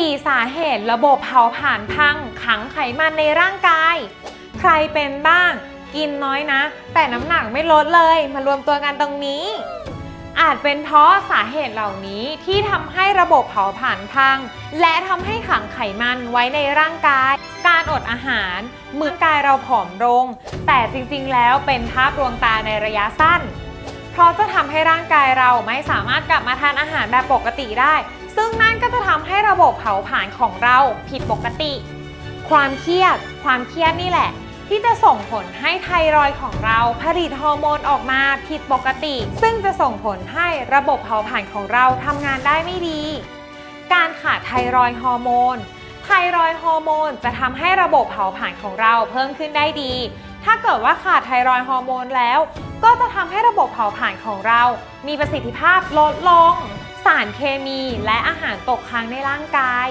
4 สาเหตุระบบเผาผลาญพังขังไขมันในร่างกาย ใครเป็นบ้าง กินน้อยนะ แต่น้ำหนักไม่ลดเลยมารวมตัวกันตรงนี้ อาจเป็นเพราะสาเหตุเหล่านี้ที่ทำให้ระบบเผาผลาญพัง และทำให้ขังไขมันไว้ในร่างกาย การอดอาหารเหมือนกายเราผอมลง แต่จริงๆ แล้วเป็นภาพลวงตาในระยะสั้น เพราะจะทำให้ร่างกายเราไม่สามารถกลับมาทานอาหารแบบปกติได้ ซึ่งนั่นก็จะทำให้ระบบเผาผลาญของเราผิดปกติ ความเครียด ความเครียดนี่แหละ ที่จะส่งผลให้ไทรอยของเราผลิตฮอร์โมนออกมาผิดปกติ ซึ่งจะส่งผลให้ระบบเผาผลาญของเราทำงานได้ไม่ดี การขาดไทรอยฮอร์โมนไทรอยฮอร์โมนจะทำให้ระบบเผาผลาญของเราเพิ่มขึ้นได้ดี ถ้าเกิดว่าขาดไทรอยฮอร์โมนแล้ว ก็จะทำให้ระบบเผาผลาญของเรา มีประสิทธิภาพลดลง สารเคมีและอาหารตกค้างในร่างกาย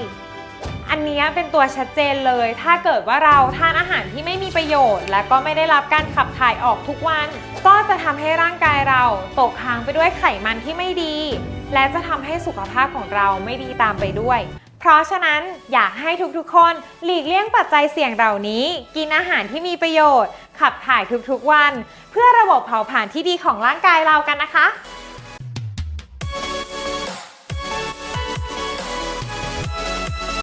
อันนี้เป็นตัวชัดเจนเลย ถ้าเกิดว่าเราทานอาหารที่ไม่มีประโยชน์ และก็ไม่ได้รับการขับถ่ายออกทุกวัน ก็จะทำให้ร่างกายเราตกค้างไปด้วยไขมันที่ไม่ดี และจะทำให้สุขภาพของเราไม่ดีตามไปด้วย เพราะฉะนั้นอยากให้ทุกๆ คนหลีกเลี่ยงปัจจัยเสี่ยงเหล่านี้ กินอาหารที่มีประโยชน์ ขับถ่ายทุกๆวัน เพื่อระบบเผาผลาญที่ดีของร่างกายเรากันนะคะ